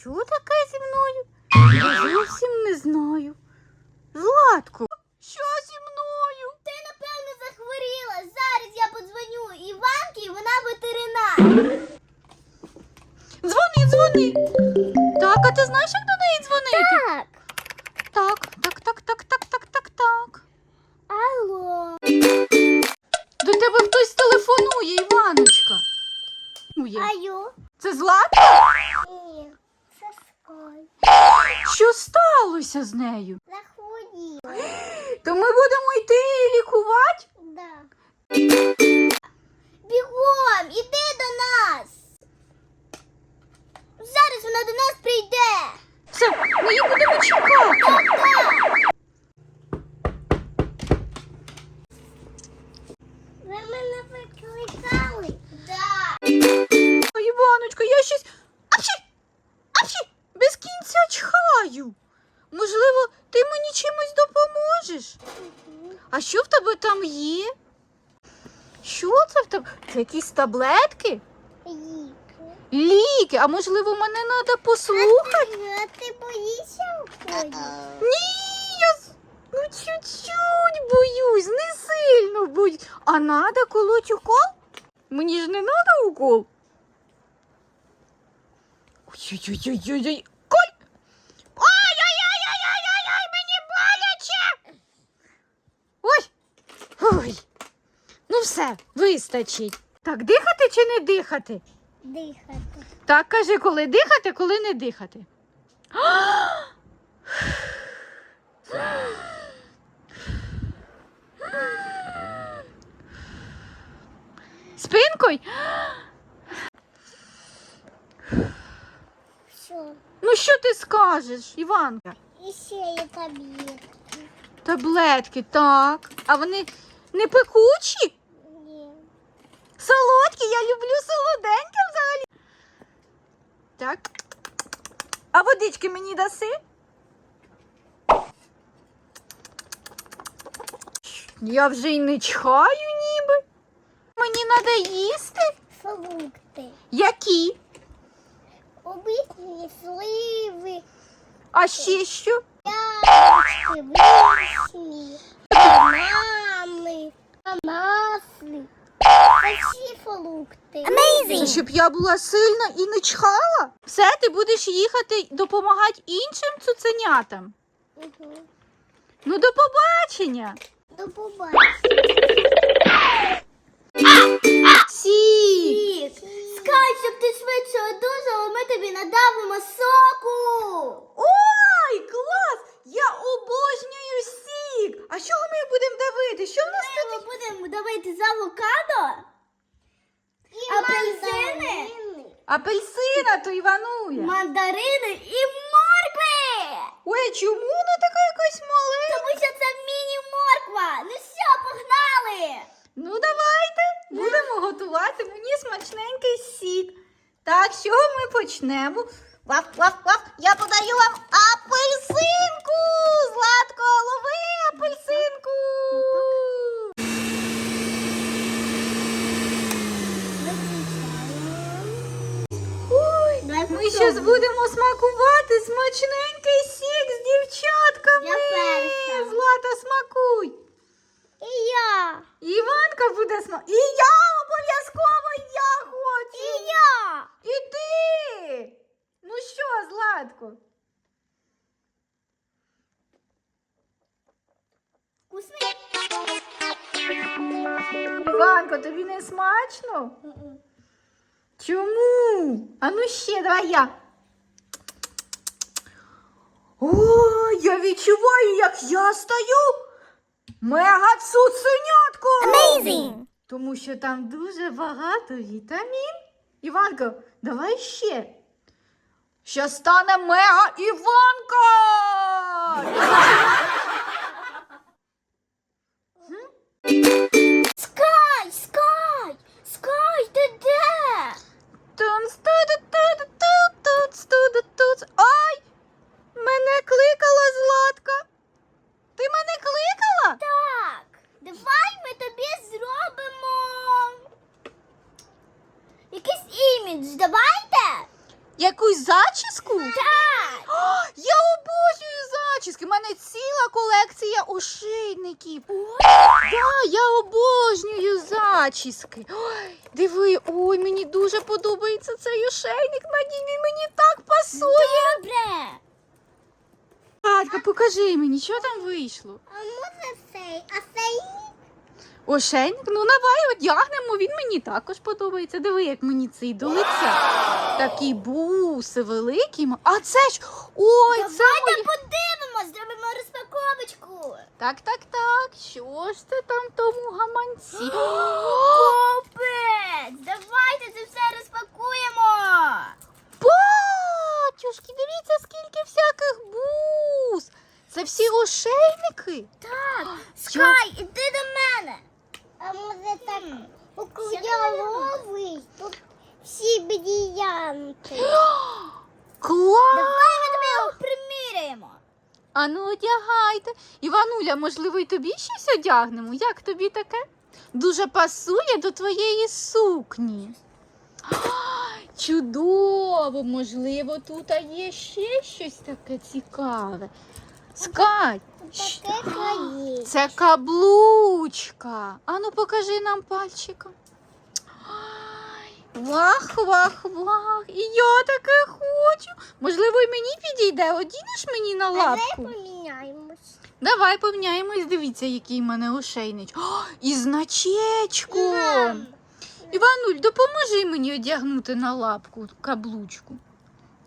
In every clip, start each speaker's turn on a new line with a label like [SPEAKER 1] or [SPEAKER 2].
[SPEAKER 1] Що таке зі мною? Я зовсім не знаю. Златко, що зі мною?
[SPEAKER 2] Ти, напевно, захворіла. Зараз я подзвоню Іванки, і вона ветеринар.
[SPEAKER 1] Дзвони, дзвони. Так, а ти знаєш, як до неї дзвонити?
[SPEAKER 2] Так.
[SPEAKER 1] Так, так, так, так, так, так, так, так.
[SPEAKER 2] Алло.
[SPEAKER 1] До тебе хтось телефонує, Іваночка. Ує.
[SPEAKER 2] Алло.
[SPEAKER 1] Це Златка?
[SPEAKER 2] Ні, скай.
[SPEAKER 1] Що сталося з нею?
[SPEAKER 2] Захворіла.
[SPEAKER 1] То ми будемо йти її лікувати?
[SPEAKER 2] Да. Бігом, іди до нас. Зараз вона до нас
[SPEAKER 1] кінця чхаю. Можливо, ти мені чимось допоможеш? А що в тебе там є? Що це в тебе? Це якісь таблетки? Ліки, а можливо, мене треба послухати?
[SPEAKER 2] А ти боїшся уходу?
[SPEAKER 1] Ні, я ну чуть-чуть боюсь, не сильно боюсь. А надо колоть укол? Мені ж не надо укол. Ой-ой-ой-ой-ой. Коль! Ой-ой-ой-ой-ой-ой, мені боляче! Ой! Ой! Ну все, вистачить. Так, дихати чи не дихати?
[SPEAKER 2] Дихати.
[SPEAKER 1] Так, каже, коли дихати, коли не дихати. Спинкою?
[SPEAKER 2] Все.
[SPEAKER 1] Ну що ти скажеш, Іванка?
[SPEAKER 2] І ще є таблетки.
[SPEAKER 1] Таблетки, так. А вони не пекучі? Солодкі, я люблю солоденьке взагалі. Так. А водички мені даси? Я вже й не чхаю ніби. Мені треба їсти.
[SPEAKER 2] Фрукти.
[SPEAKER 1] Які?
[SPEAKER 2] Обичні сливи.
[SPEAKER 1] А ще що?
[SPEAKER 2] Яблучки, вишні, банани, ананаси. Всі фрукти.
[SPEAKER 1] Amazing. щоб я була сильна і не чхала? Все, ти будеш їхати допомагати іншим цуценятам.
[SPEAKER 2] Угу.
[SPEAKER 1] Ну, до побачення.
[SPEAKER 2] До побачення.
[SPEAKER 1] Апельсина то Івануля.
[SPEAKER 2] мандарини і моркви.
[SPEAKER 1] Ой, чому вона така якась маленька?
[SPEAKER 2] Тому що це міні-морква. Ну все, погнали.
[SPEAKER 1] Ну, давайте будемо готувати мені смачненький сік. Так, чого ми почнемо? Ваф, ваф, ваф, я подаю вам апельсинку! Златко, лови апельсинку! Ой, ми зараз будемо смакувати смачненький сік з дівчатками.
[SPEAKER 2] Я.
[SPEAKER 1] Злата, смакуй.
[SPEAKER 2] І я.
[SPEAKER 1] Іванка буде сма. І я обов'язково я хочу.
[SPEAKER 2] І я.
[SPEAKER 1] І ти. Ну що, Златко?
[SPEAKER 2] Вкусний?
[SPEAKER 1] Іванко, тобі не смачно? Чому? А ну ще, давай я. О, я відчуваю, як я стаю мега цуценятком.
[SPEAKER 2] Amazing.
[SPEAKER 1] Тому що там дуже багато вітамін. Іванко, давай ще. Що стане мега Іванка. Якусь зачіску?
[SPEAKER 2] Так.
[SPEAKER 1] О, я обожнюю зачіски. У мене ціла колекція ошейників. Да, я обожнюю зачіски. Ой, диви, ой, мені дуже подобається цей ошейник. Надій, він мені так пасує.
[SPEAKER 2] Добре.
[SPEAKER 1] Катка, покажи мені, що там вийшло.
[SPEAKER 2] А може цей, а цей?
[SPEAKER 1] Ошейник? Ну давай одягнемо, він мені також подобається. Диви, як мені цей до лиця. Такі буси великі. А це ж. Ой, це
[SPEAKER 2] Давайте
[SPEAKER 1] мої...
[SPEAKER 2] подивимось, зробимо розпаковочку.
[SPEAKER 1] Так, так, так. Що ж це там в тому гаманці?
[SPEAKER 2] Капець! Давайте це все розпакуємо.
[SPEAKER 1] Батюшки, дивіться, скільки всяких бус. Це всі ошейники.
[SPEAKER 2] Так, Скай, іди до мене. Може так округляловий? Тут всі бріянти.
[SPEAKER 1] Клас!
[SPEAKER 2] Давай ми тобі його приміряємо.
[SPEAKER 1] А ну одягайте. Івануля, можливо, і тобі щось одягнемо? Як тобі таке? Дуже пасує до твоєї сукні. Чудово, можливо, тут є ще щось таке цікаве. Скай,
[SPEAKER 2] Таке
[SPEAKER 1] це каблучка. Ану, покажи нам пальчиком. Вах, вах, вах. І я таке хочу. Можливо, і мені підійде. Одінеш мені на
[SPEAKER 2] Давай
[SPEAKER 1] лапку.
[SPEAKER 2] поміняємось.
[SPEAKER 1] Давай поміняємось. Дивіться, який в мене ошейнич. О, і значечком. Івануль, допоможи мені одягнути на лапку каблучку.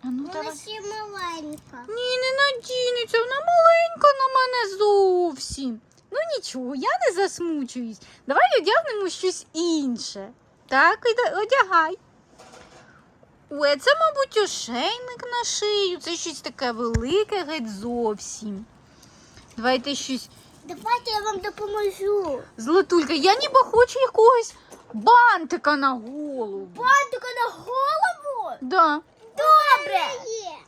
[SPEAKER 1] А ну,
[SPEAKER 2] Вона
[SPEAKER 1] давай.
[SPEAKER 2] ще маленька.
[SPEAKER 1] Ні, не надінеться, вона маленька на мене зовсім. Ну нічого, я не засмучуюсь. Давай одягнемо щось інше. Так, одягай. Ой, це, мабуть, ошейник на шию. Це щось таке велике геть зовсім. Давайте щось.
[SPEAKER 2] Давайте я вам допоможу.
[SPEAKER 1] Златулька, я ніби хочу якогось бантика на голову.
[SPEAKER 2] Бантика на голову?
[SPEAKER 1] Да.
[SPEAKER 2] Добре.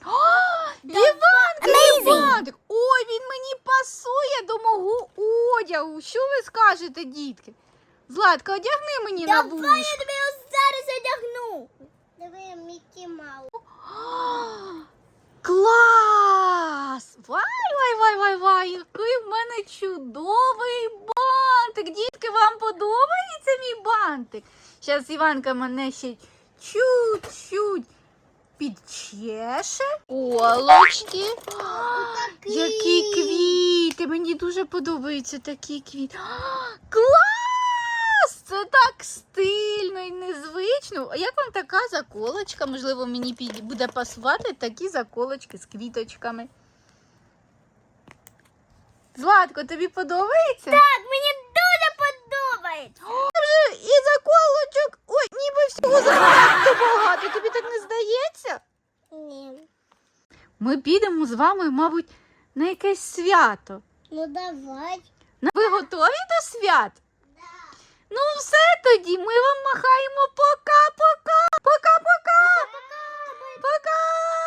[SPEAKER 1] А, Іванка, Іванчик! Ой, він мені пасує до мого одягу. Що ви скажете, дітки? Златка, одягни мені на
[SPEAKER 2] Давай
[SPEAKER 1] вушко.
[SPEAKER 2] я тобі зараз одягну. Диви, Мікі Маус.
[SPEAKER 1] Клас! Вай, вай, вай, вай, вай, який в мене чудовий бантик. Дітки, вам подобається мій бантик? Зараз Іванка мене ще чуть-чуть підчеше. Олочки. Які квіти! Мені дуже подобаються такі квіти. А, Клас! Це так стильно і незвично. А як вам така заколочка? Можливо, мені буде пасувати такі заколочки з квіточками. Златко, тобі подобається?
[SPEAKER 2] Так, мені дуже подобається.
[SPEAKER 1] Вже і заколочок. Ой, ніби всього занадто багато. Тобі так не здається?
[SPEAKER 2] Ні.
[SPEAKER 1] Ми підемо з вами, мабуть, на якесь свято.
[SPEAKER 2] Ну давай.
[SPEAKER 1] Ви готові до свят? Ну, все тоді. Ми вам махаємо пока-пока. Пока-пока. Пока.